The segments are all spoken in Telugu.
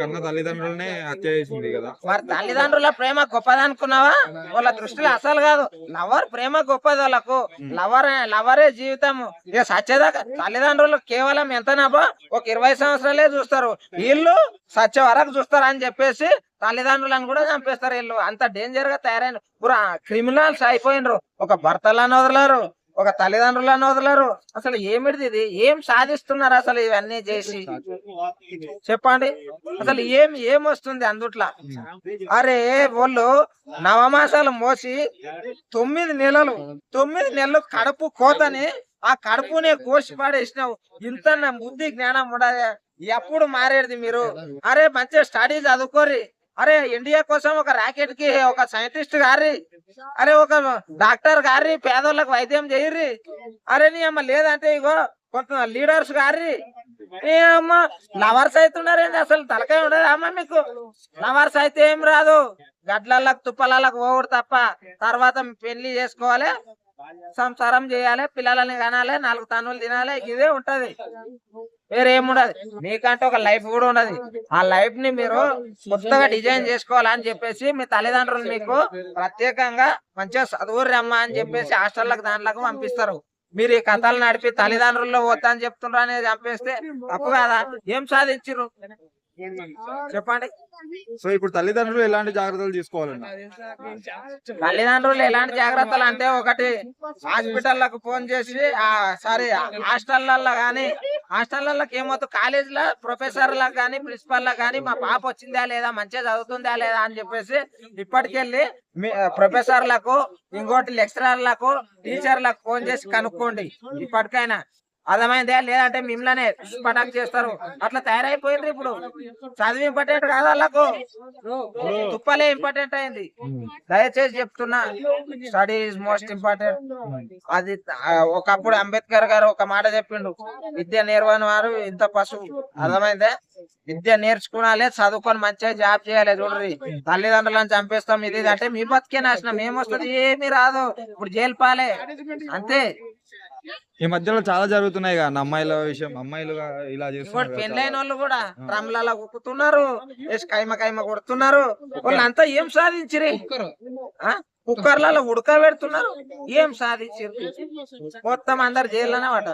కన్న తల్లిదండ్రులనే హత్య చేసింది కదా. మరి తల్లిదండ్రుల ప్రేమ గొప్పది అనుకున్నావా వాళ్ళ దృష్టిలో అసలు కాదు. లవర్ ప్రేమ గొప్పది వాళ్ళకు. లవర్ లవరే జీవితం. ఇక సచ్చేదాకా తల్లిదండ్రులు కేవలం ఎంతనాబో ఒక ఇరవై సంవత్సరాలే చూస్తారు. వీళ్ళు సచ్చే వరకు చూస్తారు అని చెప్పేసి తల్లిదండ్రులను కూడా చంపేస్తారు వీళ్ళు. అంత డేంజర్గా తయారైన క్రిమినల్స్ అయిపోయినరు. ఒక భర్తలను వదలరు. ఒక తల్లిదండ్రులను వదలరు. అసలు ఏమిటిది ఇది? ఏం సాధిస్తున్నారు అసలు ఇవన్నీ చేసి? చెప్పండి. అసలు ఏం ఏమొస్తుంది అందుట్లా? అరే వాళ్ళు నవమాసాలు మోసి తొమ్మిది నెలలు తొమ్మిది నెలలు కడుపు కోతని ఆ కడుపునే కోసి పాడేసినావు. ఇంత నా బుద్ధి జ్ఞానం ఉండదు ఎప్పుడు మారేది మీరు? అరే మంచిగా స్టడీ చదువుకోరి అరే ఇండియా కోసం ఒక రాకెట్కి ఒక సైంటిస్ట్ గారి అరే ఒక డాక్టర్ గారి పేదోళ్ళకి వైద్యం చేయర్రి. అరే నీ అమ్మ లేదంటే ఇగో కొంత లీడర్స్ గారి. ఏ అమ్మ లవర్స్ అవుతున్నారేంటి అసలు? తలకాయ ఉండదు అమ్మ మీకు? లవర్స్ అయితే ఏం రాదు. గడ్లలకు తుప్పలకు పోవడు తప్ప తర్వాత పెళ్ళి చేసుకోవాలి సంసారం చేయాలి పిల్లలని కనాలి నాలుగు తనులు తినాలి ఇదే ఉంటది. వేరేముండదు. మీకంటే ఒక లైఫ్ కూడా ఉన్నది. ఆ లైఫ్ని మీరు కొత్తగా డిజైన్ చేసుకోవాలని చెప్పేసి మీ తల్లిదండ్రులు మీకు ప్రత్యేకంగా మంచిగా చదువుర్రి అమ్మా అని చెప్పేసి హాస్టల్లకు దాంట్లకు పంపిస్తారు. మీరు ఈ కథలు నడిపి తల్లిదండ్రుల్లో పోతా అని చెప్తున్నారు అనేది చంపేస్తే తప్పు కదా? ఏం సాధించారు చెప్పండి. సో ఇప్పుడు తల్లిదండ్రులు ఎలాంటి జాగ్రత్తలు తీసుకోవాలన్న? తల్లిదండ్రులు ఎలాంటి జాగ్రత్తలు? అంటే ఒకటి హాస్పిటల్లకు ఫోన్ చేసి ఆ సారీ హాస్టళ్ళలో గానీ హాస్టళ్ళకి ఏమవుతుంది? కాలేజీలో ప్రొఫెసర్లకు కానీ ప్రిన్సిపల్లకు కానీ మా పాప వచ్చిందా లేదా? మంచిగా చదువుతుందా లేదా? అని చెప్పేసి ఇప్పటికెళ్ళి ప్రొఫెసర్లకు ఇంకోటి లెక్చరర్లకు టీచర్లకు ఫోన్ చేసి కనుక్కోండి. ఇప్పటికైనా అర్థమైందే? లేదంటే మిమ్మల్నే పటాక్ చేస్తారు. అట్లా తయారైపోయింది ఇప్పుడు. చదువు ఇంపార్టెంట్ కాదు వాళ్ళకు తుప్పలే ఇంపార్టెంట్ అయింది. దయచేసి చెప్తున్నా స్టడీ ఇస్ మోస్ట్ ఇంపార్టెంట్ అది ఒకప్పుడు అంబేద్కర్ గారు ఒక మాట చెప్పిండు విద్య నేర్వని వారు ఇంత పశువు. అర్థమైందే? విద్య నేర్చుకునాలి చదువుకొని మంచిగా జాబ్ చేయాలి చూడండి తల్లిదండ్రులను చంపేస్తాం ఇది అంటే మీ బతికే నాశనం ఏమొస్తుంది? ఏమీ రాదు. ఇప్పుడు జైలు పాలే. అంతే. ఈ మధ్యలో చాలా జరుగుతున్నాయి కదా అమ్మాయిల విషయం అమ్మాయిలు ఇలా చేస్తున్నారు పెళ్ళైన వాళ్ళు కూడా డ్రమ్లలో ఉక్కుతున్నారు వేసి కైమ కైమ కొడుతున్నారు వాళ్ళంతా ఏం సాధించిరి ఆ? కుక్కర్లలో ఉడకబెడుతున్నారు. ఏం సాధించిరు మొత్తం అందరు జైల్లోనే పడ్డ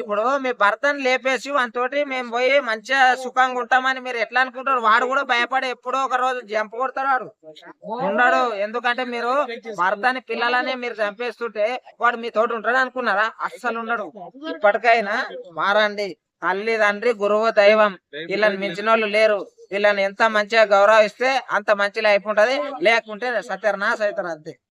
ఇప్పుడు మీ భర్తను లేపేసి వానితోటి మేము పోయి మంచిగా సుఖంగా ఉంటామని మీరు ఎట్లా అనుకుంటారు? వాడు కూడా భయపడి ఎప్పుడో ఒక రోజు జంప్ కొడతాడు వాడు. ఉండడు. ఎందుకంటే మీరు భర్తని పిల్లలని మీరు చంపేస్తుంటే వాడు మీ తోటి ఉంటాడు అనుకున్నారా? అస్సలు ఉండడు. ఇప్పటికైనా మారండి. తల్లి తండ్రి గురువు దైవం వీళ్ళని మించిన వాళ్ళు లేరు. వీళ్ళని ఎంత మంచిగా గౌరవిస్తే అంత మంచిగా అయిపోంటది లేకుంటే సత్యనాశ అవుతారు అంతే.